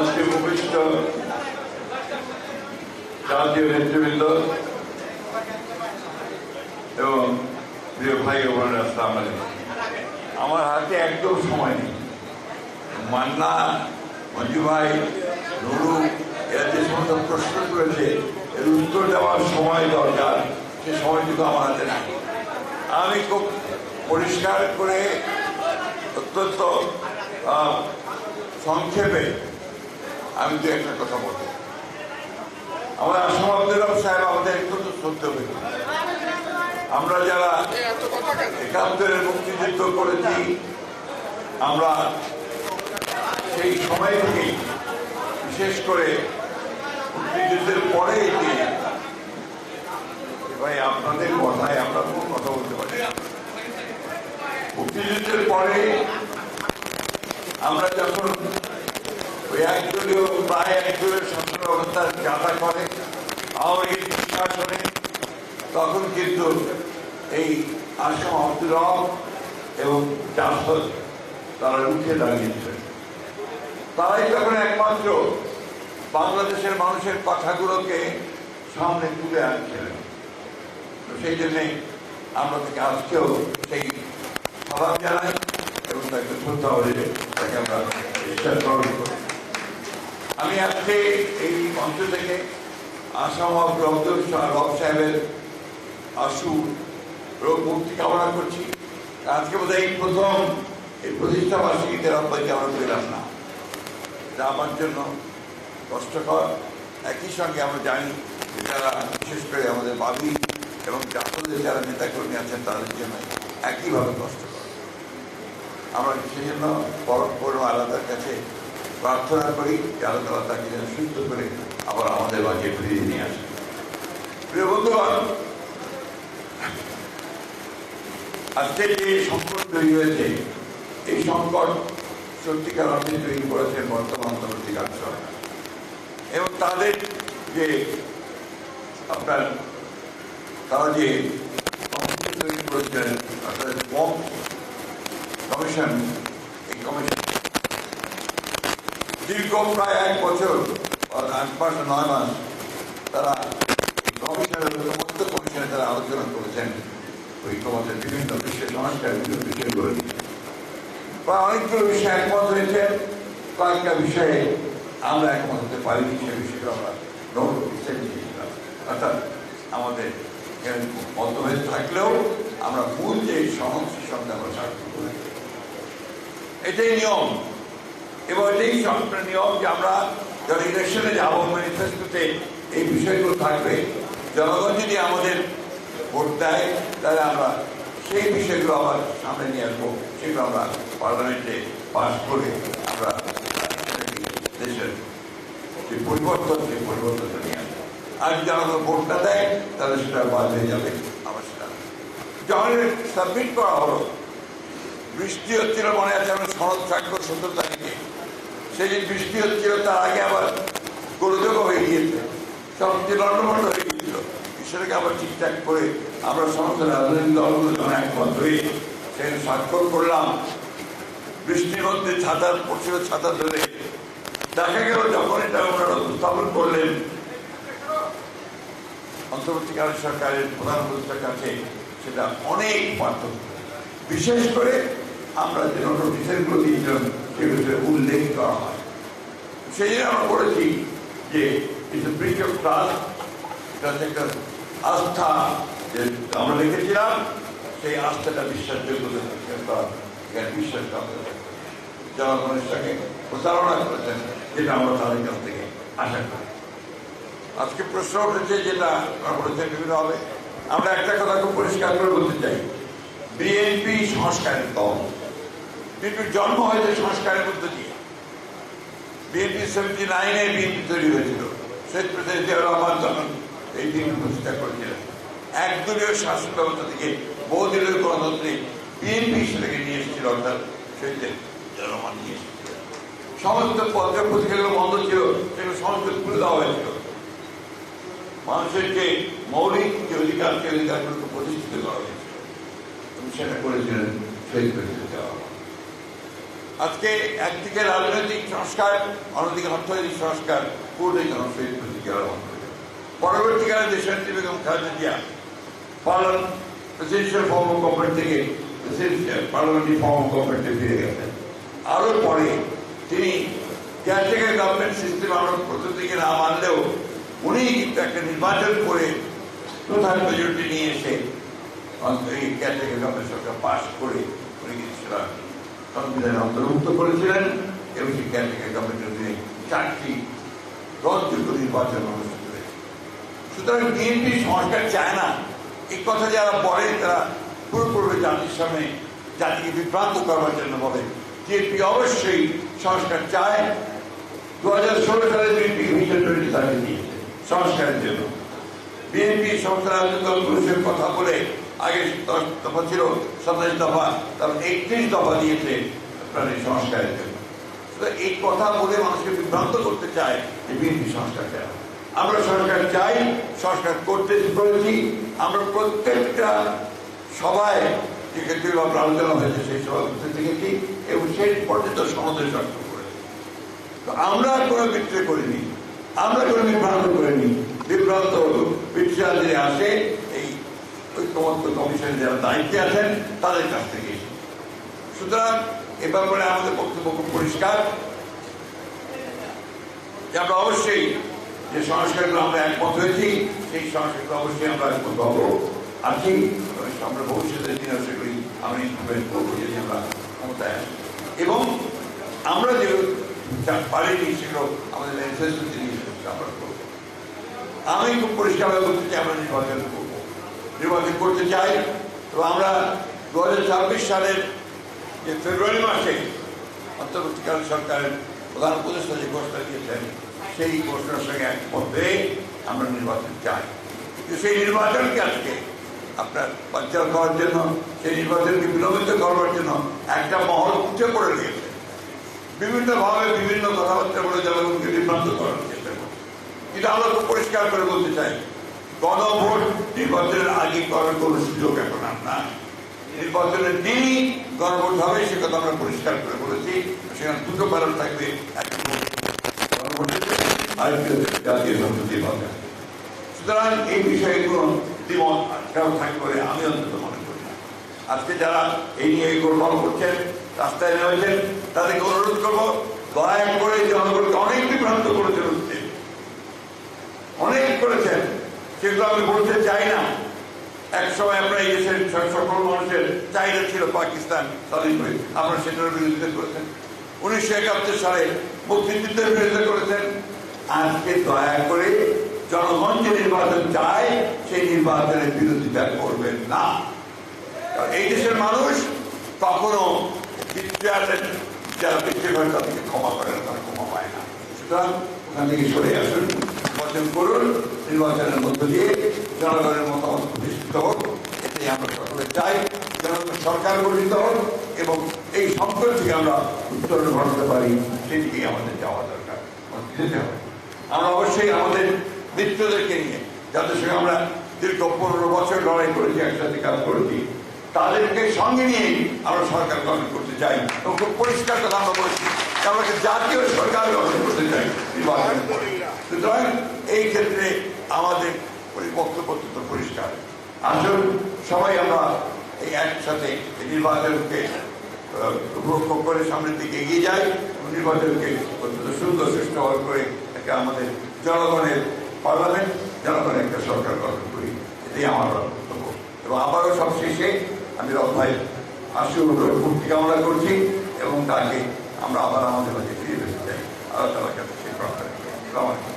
মঞ্চে উপবিষ্ট জাতীয় নেতৃবৃন্দ এবং আমার হাতে একদম সময় নেই। মান্না মঞ্জু ভাই নুরু, এরা যে সমস্ত প্রশ্ন করেছে, এর উত্তর দেওয়ার সময় দরকার। সে সময়টুকু আমার হাতে নাই। আমি খুব পরিষ্কার করে অত্যন্ত সংক্ষেপে আমি দু একটা কথা বলব। আমার আসাম সাহেব, আমাদের অত্যন্ত শ্রদ্ধা ব্যক্তি আমরা যারা একাত্তরের মুক্তিযুদ্ধ করেছি, আমরা সেই সময় থেকে বিশেষ করে মুক্তিযুদ্ধের পরে ভাই আপনাদের কথায় আমরা কোনো কথা বলতে পারি না। মুক্তিযুদ্ধের পরে আমরা যখন ওই একদলীয় প্রায় একদলীয় শাসন ব্যবস্থার যাতা করে আওয়ামী লীগ শাসনে তখন কিন্তু এই আসাম আব্দুল রব এবং জাসদ তারা উঠে দাঁড়িয়েছিলেন তারাই তখন একমাত্র বাংলাদেশের মানুষের কথাগুলোকে সামনে তুলে আনছিলেন, তো সেই জন্যে আমরা তাকে আজকেও সেই সালাম জানাই এবং তাকে শ্রদ্ধা করে তাকে আমরা গ্রহণ করি। আমি আজকে এই মঞ্চ থেকে আসাম রব সাহেবের আশু রোগ মুক্তি কামনা করছি। আজকে বোধ এই প্রথম, এই প্রতিষ্ঠা বার্ষিকীতে রব্বাইকে আমরা পেলাম না। এটা আমার জন্য কষ্টকর। একই সঙ্গে আমরা জানি যে যারা বিশেষ করে আমাদের বাবি এবং জাতীয় যারা নেতাকর্মী আছেন, তাদের জন্য একইভাবে কষ্টকর। আমরা সেই জন্য পরম পরম আলাদার কাছে প্রার্থনা করি যে তালা তাকে যেন সুস্থ করে আবার আমাদের মাঝে ফিরিয়ে নিয়ে আসে প্রিয় বন্ধুগণ আজকে যে সংকট তৈরি হয়েছে, এই সংকট সত্যিকার অর্থে তৈরি করেছেন বর্তমান অন্তর্বর্তীকাল সরকার। এবং তাদের যে আপনার, তারা যে তৈরি করেছিলেন, অর্থাৎ কম কমিশন, এই কমিশন দীর্ঘ প্রায় এক বছর আট মাস নয় মাস, তারা কমিশনের, সমস্ত কমিশনে তারা আলোচনা করেছেন। ঐক্যমতের বিভিন্ন বিষয় সংস্কার বিভিন্ন প্রায় অনেকগুলো বিষয়ে একমত হয়েছে, কয়েকটা বিষয়ে আমরা একমত হতে পারিনি, সে বিষয়ে আমরা নোট দিয়েছিলাম অর্থাৎ আমাদের মতভেদ থাকলেও আমরা মূল যে সমস্যার সঙ্গে আমরা সার্থক করি এটাই নিয়ম। এবং এটাই সবটা নিয়ম যে আমরা যখন ইলেকশনে যাব ম্যানিফেস্টোতে এই বিষয়গুলো থাকবে। জনগণ যদি আমাদের ভোট দেয় তাহলে আমরা সেই বিষয়গুলো আবার সামনে নিয়ে আসব, সেগুলো আমরা পার্লামেন্টে পাস করে আমরা দেশের যে পরিবর্তন, সেই পরিবর্তনটা নিয়ে আসব। আর যদি আমাদের ভোটটা দেয়, তাহলে সেটা বাদ হয়ে যাবে আবার সেটা। যখন সাবমিট করা হলো, বৃষ্টি হচ্ছিল মনে আছে, আমরা শরৎ স্বাক্ষর সত্তর তারিখে। সেই যে বৃষ্টি হচ্ছিল, তার আগে আবার গোলযোগ হয়ে গিয়েছে সব যে লন্ডমন্ড হয়ে গিয়েছিল সেটাকে আবার ঠিকঠাক করে আমরা সমস্ত রাজনৈতিক দলগুলো যখন একমত হয়ে সেখানে স্বাক্ষর করলাম। বৃষ্টির মধ্যে ছাতা পড়ছিল ছাতা ধরে দেখা গেল যখন এটা ওনারা উপস্থাপন করলেন, অন্তর্বর্তীকালীন সরকারের প্রধান কাছে সেটা অনেক পার্থক্য। বিশেষ করে আমরা যে নোটিফিকেশনগুলো দিয়েছিলাম সেগুলোতে উল্লেখ করা হয়। সেই জন্য আমরা বলেছি যে ইটস ব্রিজ অফ ট্রাস্ট একটা আস্থা যে আমরা লিখেছিলাম সেই আস্থাটা বিশ্বাসযোগ্যতা বিশ্বাস জনগণের সঙ্গে প্রচারণা করেছেন, যেটা আমরা তাদের কাছ থেকে আশা করি। আজকে প্রশ্ন উঠেছে যেটা বলেছেন বিভিন্ন হবে। আমরা একটা কথা খুব পরিষ্কার করে বলতে চাই। বিএনপি সংস্কারের দল। বিএনপির জন্ম হয়েছে সংস্কারের মধ্য দিয়ে। বিএনপি সেভেন্টি নাইনে বিএনপি তৈরি হয়েছিল। শেখ প্রেসিডেন্ট রহমান তখন এই বিএনপি প্রতিষ্ঠা করেছিলেন। একদলীয় শাসন ব্যবস্থা থেকে বহুদলীয় গণতন্ত্রে বিএনপি সেটাকে নিয়ে এসেছিল, অর্থাৎ শেখ জিয়াউর নিয়ে সমস্ত পত্র পত্রিকাগুলো বন্ধ ছিল, সেগুলো সমস্ত খুলে দেওয়া হয়েছিল। মানুষের যে মৌলিক যে অধিকার, সেই অধিকারগুলোকে প্রতিষ্ঠিত করা হয়েছিল। সেটা করেছিলেন শহীদ প্রেসিডেন্ট আজকে একদিকে রাজনৈতিক সংস্কার, অন্যদিকে অর্থনৈতিক সংস্কার, পুরোটাই যেন শহীদ প্রতিক্রিয়া আরম্ভ করে পরবর্তীকালে দেশনেত্রী Begum Khaleda Zia parliament presidential form government থেকে পার্লামেন্টারি ফর্ম অফ গভর্নমেন্টে ফিরে গেছেন। আরও পরে তিনি কেয়ারটেকার গভর্নমেন্ট সিস্টেম আমরা প্রথম দিকে না মানলেও উনি কিন্তু একটা নির্বাচন করে প্রধান মেজরিটি নিয়ে এসে কেয়ারটেকার গভর্নমেন্ট সরকার পাশ করে উনি কিন্তু সেটা সংবিধানে অন্তর্ভুক্ত করেছিলেন এবং সেই কেয়ারটেকার গভর্নমেন্টের অধীনে চারটি গ্রহণযোগ্য নির্বাচন অনুষ্ঠিত সুতরাং বিএনপি সংস্কার চায় না। এই কথা যারা বলে, তারা পুরোপুরি জাতির সামনে জাতিকে বিভ্রান্ত করবার জন্য বলে। বিএনপি অবশ্যই সংস্কার চায়। দু হাজার ষোলো সালে বিএনপি ভিশন টোয়েন্টি থার্টি দিয়েছে সংস্কারের জন্য। বিএনপি সংস্কার আন্দোলন পুরুষের কথা বলে আগে দশ দফা ছিল, সাতাশ দফা, তারপর একত্রিশ দফা দিয়েছে এই সংস্কারের জন্য। এই কথা বলে মানুষকে বিভ্রান্ত করতে চায় যে বিএনপি সংস্কার চায় আমরা সংস্কার চাই সংস্কার করতে করেছি। আমরা প্রত্যেকটা সবাই যে ক্ষেত্রে আপনার আলোচনা হয়েছে, সেই সভা করতে দেখেছি এবং সেই পর্যন্ত সমাবেশ ব্যক্ত করেছি। তো আমরা কোনো বিক্রয় করিনি, আমরা কোনো বিভ্রান্ত করিনি। বিভ্রান্ত বিট্রিয়াল যে আসে, এই ঐক্যমত্য কমিশনের যারা দায়িত্বে আছেন, তাদের কাছ থেকে সুতরাং এ ব্যাপারে আমাদের বক্তব্য খুব পরিষ্কার। যে আমরা অবশ্যই যে সংস্কারগুলো আমরা একমত হয়েছি, সেই সংস্কারগুলো অবশ্যই আমরা একমত হব। আছি এবং আমরা ভবিষ্যতের দিনে সেগুলি আমরা করব যদি আমরা ক্ষমতায় আসি। এবং আমরা যে পারিনি, সেগুলো আমাদের আমরা করব। আমি খুব পরিষ্কারভাবে বলতে চাই, আমরা নির্বাচন করব। নির্বাচন করতে চাই। তো আমরা দু হাজার ছাব্বিশ সালের যে ফেব্রুয়ারি মাসে অন্তর্বর্তীকালীন সরকারের প্রধান উপদেষ্টা যে ঘোষণা দিয়েছেন, সেই ঘোষণার সঙ্গে একমত হয়ে আমরা নির্বাচন চাই। কিন্তু সেই নির্বাচনকে আজকে আপনার বাচ্চার করার জন্য, সেই নির্বাচনকে বিলম্বিত করবার জন্য একটা মহল উঠে পড়ে গিয়েছে বিভিন্নভাবে বিভিন্ন কথাবার্তা বলে জনগণকে বিভ্রান্ত করার চেষ্টা কিন্তু আমরা খুব পরিষ্কার করে বলতে চাই, গণভোট নির্বাচনের আগে করার কোনো সুযোগ এখন আর নির্বাচনের দিনই গণভোট হবে সে কথা আমরা পরিষ্কার করে বলেছি। সেখানে দুটো কারণ থাকবে সুতরাং এই বিষয়ে কোনো দ্বিমত আমি অন্তত মনে করি না। আজকে যারা এই নিয়ে গোলমাল করছেন, রাস্তায় নেমেছেন, তাদেরকে অনুরোধ করব, দয়া করে জনগণকে অনেক বিভ্রান্ত করেছেন অনেক করেছেন, সেগুলো আমি বলতে চাই না। এক সময় আমরা এই দেশের সকল মানুষের চাহিদা ছিল পাকিস্তান স্বাধীন হয়ে। আপনারা সেটার বিরোধিতা করেছেন। উনিশশো একাত্তর সালে মুক্তিযুদ্ধের বিরোধিতা করেছেন। আজকে দয়া করে জনগণ যে নির্বাচন চায়, সেই নির্বাচনের বিরোধিতা করবেন না। এই দেশের মানুষ কখনো যারা করে তাদেরকে ক্ষমা করে না তারা ক্ষমা পায় না। সুতরাং ওখান থেকে সরে আসুন, নির্বাচন করুন, নির্বাচনের মধ্য দিয়ে জনগণের মতামত সরকার এবং এই আমরা উত্তরণ ঘটাতে আমরা অবশ্যই আমাদের মিত্রদেরকে নিয়ে, যাদের সঙ্গে আমরা দীর্ঘ পনেরো বছর লড়াই করেছি, একসাথে কাজ করেছি, তাদেরকে সঙ্গে নিয়ে আমরা সরকার গঠন করতে চাই এবং খুব পরিষ্কার কথা আমরা বলেছি যে জাতীয় সরকার আসুন, সবাই আমরা এই একসাথে নির্বাচনকে উপভোগ করে সামনের দিকে এগিয়ে যাই নির্বাচনকে অত্যন্ত সুন্দর সুষ্ঠ করে একটা আমাদের জনগণের পার্লামেন্ট, জনগণের একটা সরকার গঠন করি। এটাই আমার বক্তব্য। এবং আবারও সব শেষে আমি রথায় আশু মুক্তি কামনা করছি এবং তাকে আমরা আবার আমাদের মাঝে ফিরে বেশি চাই। আল্লাহ তালার কাছে সেই প্রার্থনা